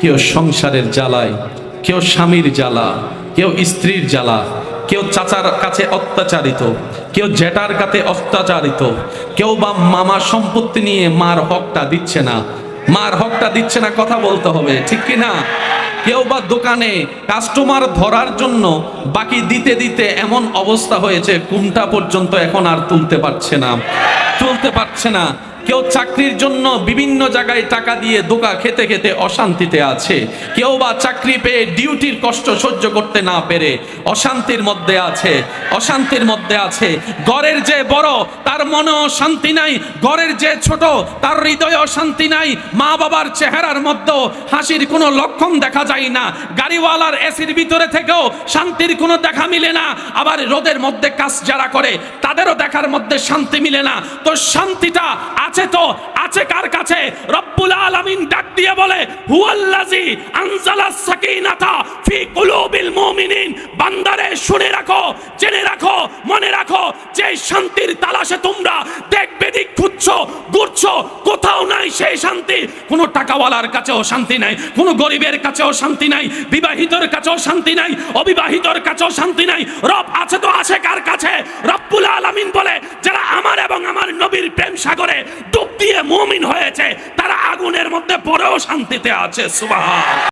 কেউ সংসারের জ্বালায়, কেউ স্বামীর জ্বালা, কেউ স্ত্রীর জ্বালা, কেউ চাচার কাছে অত্যাচারিত, কেউ জেঠার কাছে অত্যাচারিত, কেউ বা মামা সম্পত্তি নিয়ে মার হকটা দিচ্ছে না, মার হকটা দিচ্ছে না কথা বলতে হবে, ঠিক কি না? কেউ বা দোকানে কাস্টমার ধরার জন্য বাকি দিতে দিতে এমন অবস্থা হয়েছে কুমটা পর্যন্ত এখন আর তুলতে পারছে না, তুলতে পারছে না। কেউ চাকরির জন্য বিভিন্ন জায়গায় টাকা দিয়ে দোকা খেতে খেতে অশান্তিতে আছে। কেউ বা চাকরি পেয়ে ডিউটির কষ্ট সহ্য করতে না পেরে অশান্তির মধ্যে আছে, অশান্তির মধ্যে আছে। ঘরের যে বড়, তার মনেও শান্তি নাই। ঘরের যে ছোট, তার হৃদয়ে শান্তি নাই। মা বাবার চেহারার মধ্যেও হাসির কোনো লক্ষণ দেখা যায় না। গাড়িওয়ালার এসির ভিতরে থেকেও শান্তির কোনো দেখা মিলে না। আবার রোদের মধ্যে কাজ যারা করে, তাদেরও দেখার মধ্যে শান্তি মিলে না। তো শান্তিটা আছে তো? আছে কার কাছে? রব্বুল আলামিন ডাক দিয়ে বলে হুয়াল্লাজি আনজালা সাকিনাতা ফি কুলুবিল মুমিনিন। বান্দারে, শুনে রাখো, জেনে রাখো, মনে রাখো যে শান্তির তালাশে তোমরা দেখবে, দিক খুঁজছো, ঘুরছো, কোথাও নাই সেই শান্তি। কোনো টাকাওয়ালার কাছেও শান্তি নাই, কোনো গরিবের কাছেও শান্তি নাই, বিবাহিতর কাছেও শান্তি নাই, অবিবাহিতর কাছেও শান্তি নাই। রব আছে তো আছে কার কাছে? রব্বুল আলামিন এবং আমার নবীর প্রেম সাগরে ডুব দিয়ে মুমিন হয়েছে, তারা আগুনের মধ্যে পরেও শান্তিতে আছে, সুবহান।